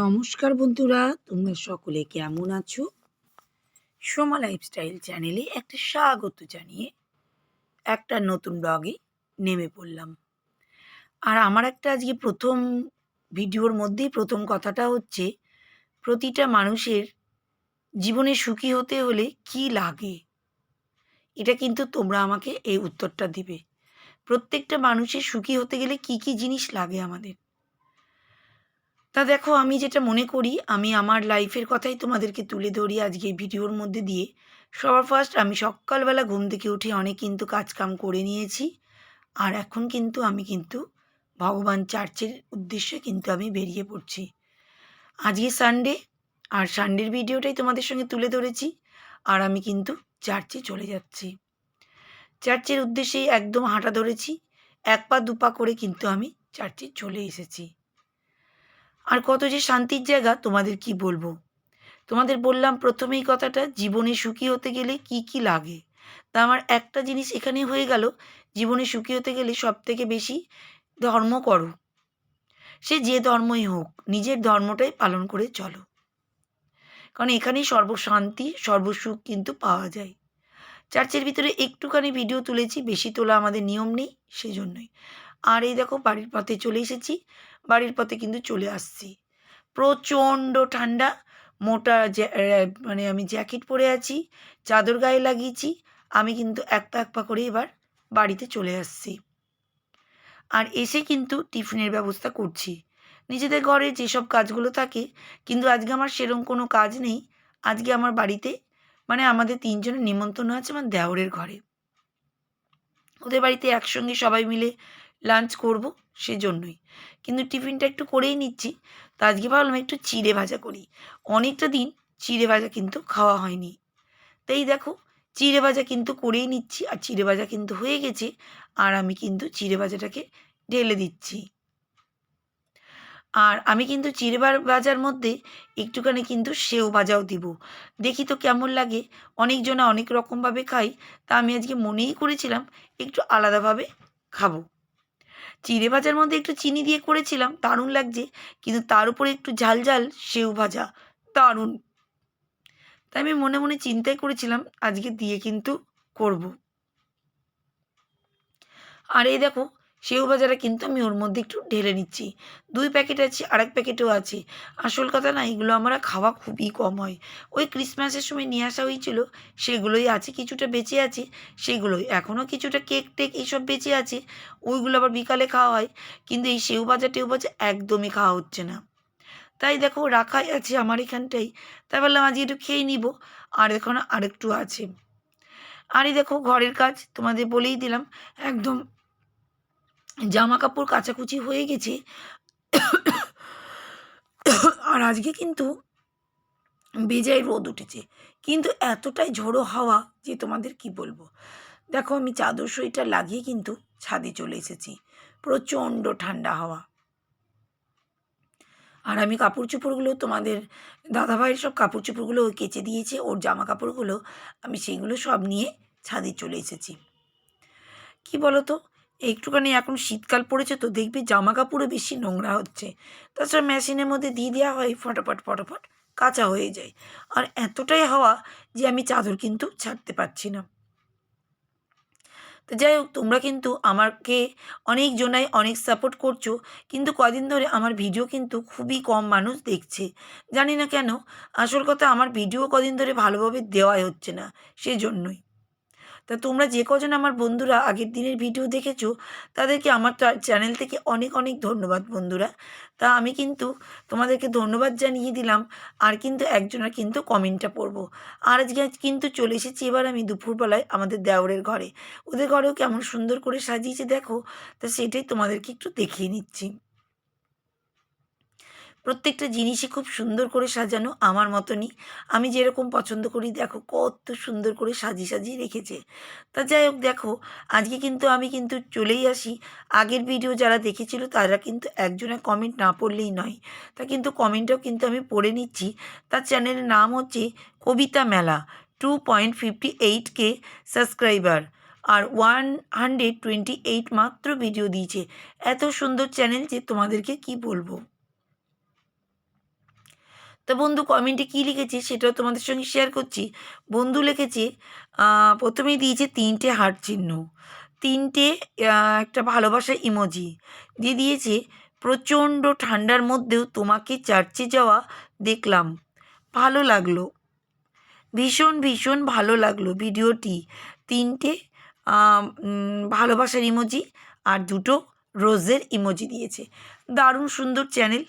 নমস্কার বন্ধুরা, তোমরা সকলে কেমন আছো? সোমা লাইফস্টাইল চ্যানেলে একটা স্বাগত জানিয়ে একটা নতুন ব্লগে নেমে পড়লাম। আর আমার একটা আজকে প্রথম ভিডিওর মধ্যেই প্রথম কথাটা হচ্ছে, প্রতিটা মানুষের জীবনে সুখী হতে হলে কি লাগে? এটা কিন্তু তোমরা আমাকে এই উত্তরটা দিবে। প্রত্যেকটা মানুষের সুখী হতে গেলে কি কি জিনিস লাগে আমাদের? তা দেখো, আমি যেটা মনে করি, আমি আমার লাইফের কথাই তোমাদেরকে তুলে ধরি আজকে এই ভিডিওর মধ্যে দিয়ে। সবার ফার্স্ট আমি সকালবেলা ঘুম থেকে উঠে অনেক কিন্তু কাজকাম করে নিয়েছি। আর এখন কিন্তু আমি কিন্তু ভগবান চার্চের উদ্দেশ্যে কিন্তু আমি বেরিয়ে পড়ছি। আজকে সানডে আর সানডের ভিডিওটাই তোমাদের সঙ্গে তুলে ধরেছি। আর আমি কিন্তু চার্চে চলে যাচ্ছি। চার্চের উদ্দেশ্যেই একদম হাঁটা ধরেছি। এক পা দুপা করে কিন্তু আমি চার্চে চলে এসেছি। আর কত যে শান্তির জায়গা, তোমাদের কি বলব? তোমাদের বললাম প্রথমেই কথাটা, জীবনে সুখী হতে গেলে কি কি লাগে? তা আমার একটা জিনিস এখানে হয়ে গেল, জীবনে সুখী হতে গেলে সব থেকে বেশি ধর্ম করো। সে যে ধর্মই হোক, নিজের ধর্মটাই পালন করে চলো। কারণ এখানেই সর্বশান্তি, সর্বসুখ কিন্তু পাওয়া যায়। চার্চের ভিতরে একটুখানি ভিডিও তুলেছি, বেশি তোলা আমাদের নিয়ম নেই, সেজন্যই। আর এই দেখো বাড়ির পথে চলে এসেছি। বাড়ির পথে কিন্তু চলে আসছি। প্রচণ্ড ঠান্ডা। মোটা মানে আমি জ্যাকেট পরে আছি, চাদর গায়ে লাগিয়েছি। আমি কিন্তু এক পা এক পা করে এবার বাড়িতে চলে আসছি। আর এসে কিন্তু টিফিনের ব্যবস্থা করছি। নিজেদের ঘরে যেসব কাজগুলো থাকে, কিন্তু আজকে আমার সেরকম কোনো কাজ নেই। আজকে আমার বাড়িতে মানে আমাদের তিনজনের নিমন্ত্রণ আছে আমার দেওরের ঘরে। ওদের বাড়িতে একসঙ্গে সবাই মিলে লাঞ্চ করব সেজন্যই। কিন্তু টিফিনটা একটু করেই নিচ্ছি। তো আজকে ভাবলাম একটু চিড়ে ভাজা করি। অনেকটা দিন চিড়ে ভাজা কিন্তু খাওয়া হয়নি। তাই দেখো, চিড়ে ভাজা কিন্তু করেই নিচ্ছি আর চিড়ে ভাজা কিন্তু হয়ে গেছে আর আমি কিন্তু চিড়ে ভাজাটাকে ঢেলে দিচ্ছি। আর আমি কিন্তু চিড়ে ভাজার মধ্যে একটুখানি কিন্তু সেও ভাজাও দিব। দেখি তো কেমন লাগে। অনেকজনা অনেক রকমভাবে খাই তা আমি আজকে মনেই করেছিলাম একটু আলাদাভাবে খাব। চিড়ে ভাজার মধ্যে একটু চিনি দিয়ে করেছিলাম, দারুণ লাগছে। কিন্তু তার উপরে একটু ঝাল ঝাল সেউ ভাজা, দারুণ। তাই আমি মনে মনে চিন্তাই করেছিলাম, আজকে দিয়ে কিন্তু করব। আর এই দেখো সেও ভাজাটা কিন্তু আমি ওর মধ্যে একটু ঢেলে নিচ্ছি। দুই প্যাকেট আছে, আরেক প্যাকেটও আছে। আসল কথা না, এগুলো আমরা খাওয়া খুবই কম হয়। ওই ক্রিসমাসের সময় নিয়ে আসা হয়েছিল, সেগুলোই আছে, কিছুটা বেঁচে আছে, সেগুলোই। এখনও কিছুটা কেক টেক এইসব বেঁচে আছে, ওইগুলো আবার বিকালে খাওয়া হয়, কিন্তু এই সেও ভাজা টেউ ভাজা একদমই খাওয়া হচ্ছে না। তাই দেখো, রাখাই আছে আমার এখানটাই। তাই বললাম, আজকে একটু খেয়ে নিব। আর এখন আরেকটু আছে। আরই দেখো, ঘরের কাজ তোমাদের বলেই দিলাম, একদম জামা কাপড় কাচাকুচি হয়ে গেছে। আর আজকে কিন্তু বেজায় রোদ উঠেছে। কিন্তু এতটাই ঝোড়ো হাওয়া যে তোমাদের কি বলব? দেখো আমি চাদর সোয়েটার লাগিয়ে কিন্তু ছাদে চলে এসেছি। প্রচণ্ড ঠান্ডা হাওয়া। আর আমি কাপড় চোপড়গুলো তোমাদের দাদাভাইয়ের সব কাপড় চোপড়গুলো কেচে দিয়েছে, ওর জামা কাপড়গুলো আমি সেইগুলো সব নিয়ে ছাদে চলে এসেছি। কি বলো তো একটুখানি এখন শীতকাল পড়েছে তো দেখবি জামা কাপড়ও বেশি নোংরা হচ্ছে। তাছাড়া মেশিনের মধ্যে দিয়ে দেওয়া হয় ফটাফট ফটাফট কাঁচা হয়ে যায়। আর এতটাই হাওয়া যে আমি চাদর কিন্তু ছাড়তে পারছি না। তো যাই হোক, তোমরা কিন্তু আমাকে অনেক জনাই, অনেক সাপোর্ট করছ। কিন্তু কদিন ধরে আমার ভিডিও কিন্তু খুবই কম মানুষ দেখছে। জানি না কেন, আসল কথা আমার ভিডিও কদিন ধরে ভালোভাবে দেওয়াই হচ্ছে না, সেজন্যই। তা তোমরা যে কজন আমার বন্ধুরা আগের দিনের ভিডিও দেখেছ, তাদেরকে আমার চ্যানেল থেকে অনেক অনেক ধন্যবাদ বন্ধুরা। তা আমি কিন্তু তোমাদেরকে ধন্যবাদ জানিয়ে দিলাম, আর কিন্তু একজনের কিন্তু কমেন্টটা পড়ব। আর আজকে কিন্তু চলে এসেছি এবার আমি দুপুরবেলায় আমাদের দেওরের ঘরে। ওদের ঘরেও কেমন সুন্দর করে সাজিয়েছে দেখো, তা সেটাই তোমাদেরকে একটু দেখিয়ে নিচ্ছি। প্রত্যেকটা জিনিসই খুব সুন্দর করে সাজানো আমার মতনই। আমি যেরকম পছন্দ করি, দেখো কত সুন্দর করে সাজিয়ে সাজিয়ে রেখেছে। তা যাই হোক, দেখো, আজকে কিন্তু আমি কিন্তু চলেই আসি। আগের ভিডিও যারা দেখেছিল, তারা কিন্তু একজনের কমেন্ট না পড়লেই নয়। তা কিন্তু কমেন্টটাও কিন্তু আমি পড়ে নিচ্ছি। তার চ্যানেলের নাম হচ্ছে Kabita Mela two point fifty eight K subscriber আর ওয়ান হান্ড্রেড টোয়েন্টি এইট মাত্র ভিডিও দিয়েছে। এত সুন্দর চ্যানেল যে তোমাদেরকে কি বলব? তা বন্ধু কমেন্টে কী লিখেছে সেটাও তোমাদের সঙ্গে শেয়ার করছি। বন্ধু লিখেছে প্রথমেই দিয়েছে তিনটে হার্ট চিহ্ন। তিনটে একটা ভালোবাসা ইমোজি দিয়ে দিয়েছে, প্রচণ্ড ঠান্ডার মধ্যেও তোমাকে চার্চে যাওয়া দেখলাম। ভালো লাগল। ভীষণ ভীষণ ভালো লাগল ভিডিওটি। তিনটে ভালোবাসার ইমোজি আর দুটো রোজের ইমোজি দিয়েছে। দারুণ সুন্দর চ্যানেল।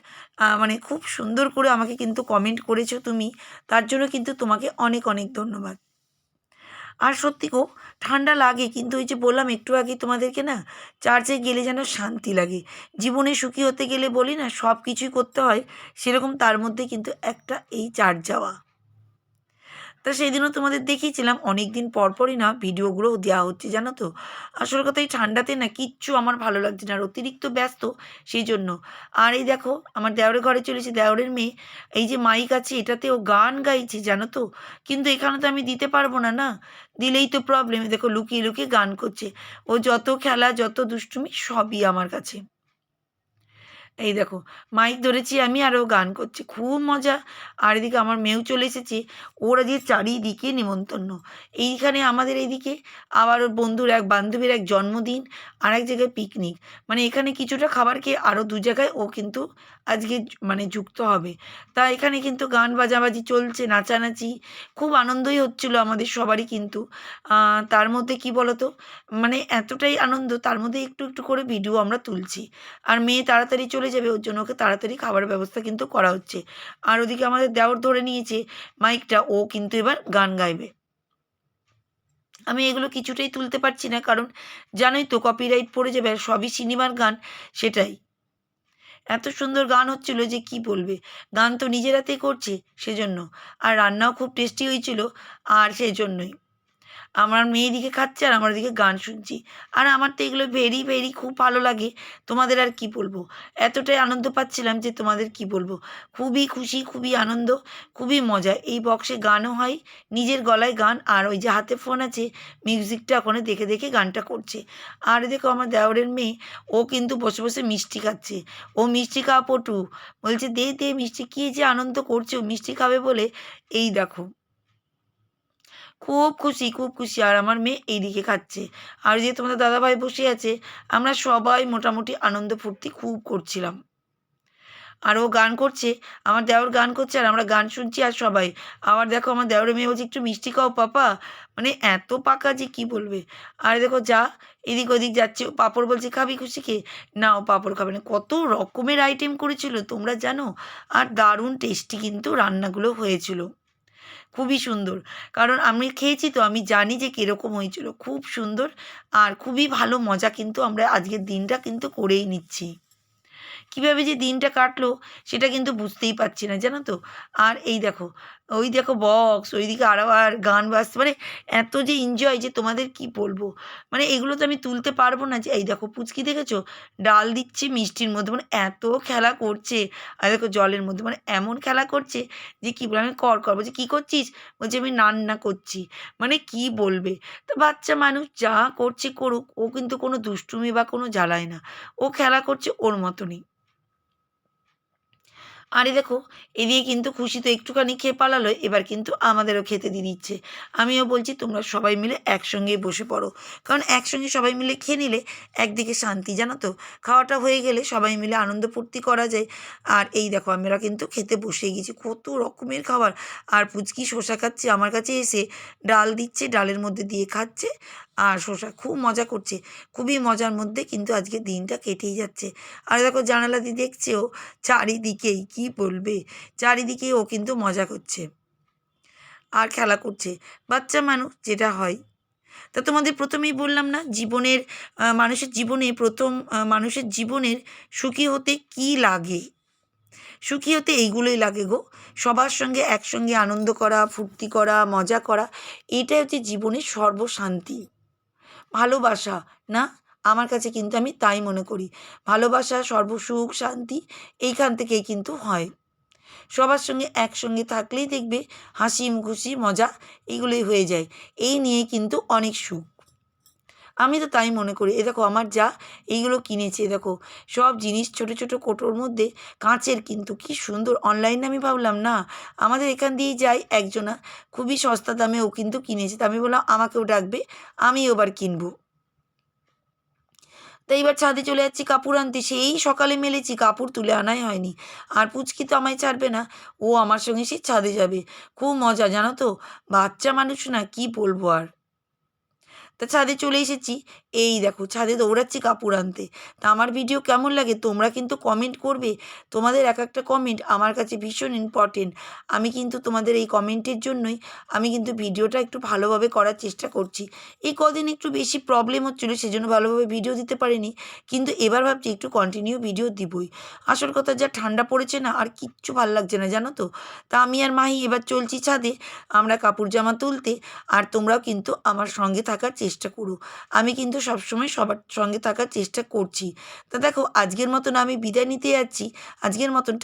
মানে খুব সুন্দর করে আমাকে কিন্তু কমেন্ট করেছ তুমি। তার জন্য কিন্তু তোমাকে অনেক অনেক ধন্যবাদ। আর সত্যি গো, ঠান্ডা লাগে, কিন্তু ওই যে বললাম একটু আগে তোমাদেরকে না, চার্চে গেলে যেন শান্তি লাগে। জীবনে সুখী হতে গেলে বলি না সব কিছুই করতে হয়, সেরকম তার মধ্যে কিন্তু একটা এই চার্জ যাওয়া। তা সেই দিনও তোমাদের দেখিয়েছিলাম। অনেক দিন পরপরই না ভিডিওগুলো দেওয়া হচ্ছে, জানো তো? আসল কথা এই ঠান্ডাতে না কিচ্ছু আমার ভালো লাগছে না আর অতিরিক্ত ব্যস্ত সেই জন্য আর এই দেখো, আমার দেওরের ঘরে চলেছে দেওরের মেয়ে, এই যে মাইক আছে এটাতে ও গান গাইছে, জানো তো? কিন্তু এখানে তো আমি দিতে পারব না না? দিলেই তো প্রবলেম দেখো লুকিয়ে লুকিয়ে গান করছে। ও যত খেলা, যত দুষ্টুমি সবই আমার কাছে। এই দেখো, মাইক ধরেছি আমি আর ও গান করছে, খুব মজা। আর এদিকে আমার মেয়েও চলে এসেছে, ওরা যে চারিদিকে নিমন্তন্ন এইখানে আমাদের এইদিকে আবার ওর বন্ধুর এক বান্ধবীর এক জন্মদিন আর এক জায়গায় পিকনিক মানে এখানে কিছুটা খাবার খেয়ে আরও দু জায়গায় ও কিন্তু আজকে মানে যুক্ত হবে। তা এখানে কিন্তু গান বাজাবাজি চলছে, নাচানাচি, খুব আনন্দই হচ্ছিল আমাদের সবারই কিন্তু। তার মধ্যে কি বলতো? মানে এতটাই আনন্দ, তার মধ্যে একটু একটু করে ভিডিও আমরা তুলছি। আর মেয়ে তাড়াতাড়ি চলে যাবে, ওর জন্য ওকে তাড়াতাড়ি খাবারের ব্যবস্থা কিন্তু করা হচ্ছে। আর ওদিকে আমাদের দেওর ধরে নিয়েছে মাইকটা, ও কিন্তু এবার গান গাইবে। আমি এগুলো কিছুটাই তুলতে পারছি না, কারণ জানোই তো কপিরাইট পড়ে যাবে আর সবই সিনেমার গান, সেটাই। এত সুন্দর গান হচ্ছিল যে কি বলবে? গান তো নিজের হাতেই করছে, সেজন্য। আর রান্নাও খুব টেস্টি হয়েছিল, আর সেজন্যই। আমার মেয়ে দিকে খাচ্ছে আর আমার দিকে গান শুনছি। আর আমার তো এগুলো ভেরি ভেরি খুব ভালো লাগে। তোমাদের আর কি বলব? এতটাই আনন্দ পাচ্ছিলাম যে তোমাদের কি বলব? খুবই খুশি, খুবই আনন্দ, খুবই মজা। এই বক্সে গানও হয়, নিজের গলায় গান আর ওই যে হাতে ফোন আছে মিউজিকটা ওখানে দেখে দেখে গানটা করছে। আর দেখো আমার দেওরের মেয়ে, ও কিন্তু বসে বসে মিষ্টি খাচ্ছে। ও মিষ্টি খাওয়া পটু। বলছে, দে দে, মিষ্টি, কী যে আনন্দ করছে, ও মিষ্টি খাবে বলে। এই দেখো। খুব খুশি খুব খুশি। আর আমার মেয়ে এইদিকে খাচ্ছে। আর যে তোমাদের দাদাভাই বসে আছে, আমরা সবাই মোটামুটি আনন্দ ফুর্তি খুব করছিলাম। আর ও গান করছে, আমার দেওর গান করছে, আর আমরা গান শুনছি আর সবাই। আবার দেখো আমার দেওরের মেয়ে বলছে, একটু মিষ্টি খাও পাপা। মানে এত পাকা যে কি বলবে? আর দেখো যা, এদিক ওদিক যাচ্ছে। পাপড় বলছে, খাবি খুশি না, ও পাপড় খাবে না। কত রকমের আইটেম করেছিল, তোমরা জানো? আর দারুণ টেস্টি কিন্তু রান্নাগুলো হয়েছিল। খুবই সুন্দর। কারণ আমি খেয়েছি তো, আমি জানি যে কীরকম হয়েছিল। খুব সুন্দর আর খুবই ভালো মজা কিন্তু আমরা আজকের দিনটা কিন্তু করেই নিচ্ছি। কীভাবে যে দিনটা কাটলো সেটা কিন্তু বুঝতেই পারছি না, জানো তো? আর এই দেখো, ওই দেখো বক্স ওইদিকে আরও আর গান বাজছে মানে এত যে এনজয় যে তোমাদের কি বলব? মানে এগুলো তো আমি তুলতে পারব না যে, এই দেখো পুচকি দেখেছ? ডাল দিচ্ছে মিষ্টির মধ্যে মানে এত খেলা করছে, আর দেখো জলের মধ্যে মানে এমন খেলা করছে যে কী বলে, আমি কর কর বলছি কী করছিস? বলছি, আমি রান্না করছি। মানে কি বলবে? তো বাচ্চা মানুষ যা করছে করুক, ও কিন্তু কোনো দুষ্টুমি বা কোনো জ্বালায় না। ও খেলা করছে ওর মতনই। আরে দেখো, এদিকে কিন্তু খুশি তো একটুখানি খেয়ে পালালো, এবার কিন্তু আমাদেরও খেতে দিয়ে দিচ্ছে আমিও বলছি, তোমরা সবাই মিলে একসঙ্গে বসে পড়ো। কারণ একসঙ্গে সবাই মিলে খেয়ে নিলে একদিকে শান্তি, জানো তো? খাওয়াটা হয়ে গেলে সবাই মিলে আনন্দ ফুর্তি করা যায়। আর এই দেখো, আমরা কিন্তু খেতে বসে গেছি। কত রকমের খাবার। আর পুচকি শসা খাচ্ছে, আমার কাছে এসে ডাল দিচ্ছে, ডালের মধ্যে দিয়ে খাচ্ছে, আর শসা খুব মজা করছে। খুবই মজার মধ্যে কিন্তু আজকে দিনটা কেটেই যাচ্ছে। আর দেখো, জানালা দিয়ে দেখছে ও চারিদিকেই কি বলবে? চারিদিকে ও কিন্তু মজা করছে। আর খেলা করছে। বাচ্চা মানুষ যেটা হয়। তা তোমাদের প্রথমেই বললাম না, জীবনের মানুষের জীবনে প্রথম মানুষের জীবনের সুখী হতে কি লাগে? সুখী হতে এইগুলোই লাগে গো। সবার সঙ্গে একসঙ্গে আনন্দ করা, ফুর্তি করা, মজা করা, এটাই হচ্ছে জীবনের সর্বশান্তি। ভালোবাসা, না? আমার কাছে কিন্তু আমি তাই মনে করি। ভালোবাসা, সর্বসুখ, শান্তি এইখান থেকেই কিন্তু হয়। সবার সঙ্গে একসঙ্গে থাকলেই দেখবে হাসি, খুশি, মজা এগুলোই হয়ে যায়। এই নিয়ে কিন্তু অনেক সুখ। আমি তো তাই মনে করি। এ দেখো আমার যা এইগুলো কিনেছে দেখো সব জিনিস ছোট ছোট কোটোর মধ্যে কাঁচের কিন্তু কি সুন্দর। অনলাইনে আমি ভাবলাম, না, আমাদের এখান দিয়েই যাই একজনা। খুবই সস্তা দামে ও কিন্তু কিনেছে। তা আমি বললাম, আমাকেও ডাকবে আমি এবার কিনবো। তো এবার ছাদে চলে যাচ্ছি কাপড় আনতে। সেই সকালে মেলেছি, কাপড় তুলে আনাই হয়নি। আর পুচকি তো আমায় ছাড়বে না। ও আমার সঙ্গে সে ছাদে যাবে। খুব মজা, জানো তো? বাচ্চা মানুষ না, কি বলব আর? তা ছাদে চলে এসেছি। এই দেখো, ছাদে দৌড়াচ্ছি কাপড় আনতে। তা আমার ভিডিও কেমন লাগে? তোমরা কিন্তু কমেন্ট করবে। তোমাদের এক একটা কমেন্ট আমার কাছে ভীষণ ইম্পর্টেন্ট আমি কিন্তু তোমাদের এই কমেন্টের জন্যই আমি কিন্তু ভিডিওটা একটু ভালোভাবে করার চেষ্টা করছি। এই কদিন একটু বেশি প্রবলেম হচ্ছিল, সেজন্য ভালোভাবে ভিডিও দিতে পারিনি। কিন্তু এবার ভাবছি একটু কন্টিনিউ ভিডিও দিবই। আসল কথা, যা ঠান্ডা পড়েছে না, আর কিচ্ছু ভালো লাগছে না, জানো তো? তা আমি আর মাহি এবার চলছি ছাদে। আমরা কাপড় জামা তুলতে, আর তোমরাও কিন্তু আমার সঙ্গে থাকার চেষ্টা করো। আমি কিন্তু সবসময় সবার সঙ্গে থাকার চেষ্টা করছি। তা দেখো, আজকের মতন আমি বিদায় নিতে যাচ্ছি। আজকের মতন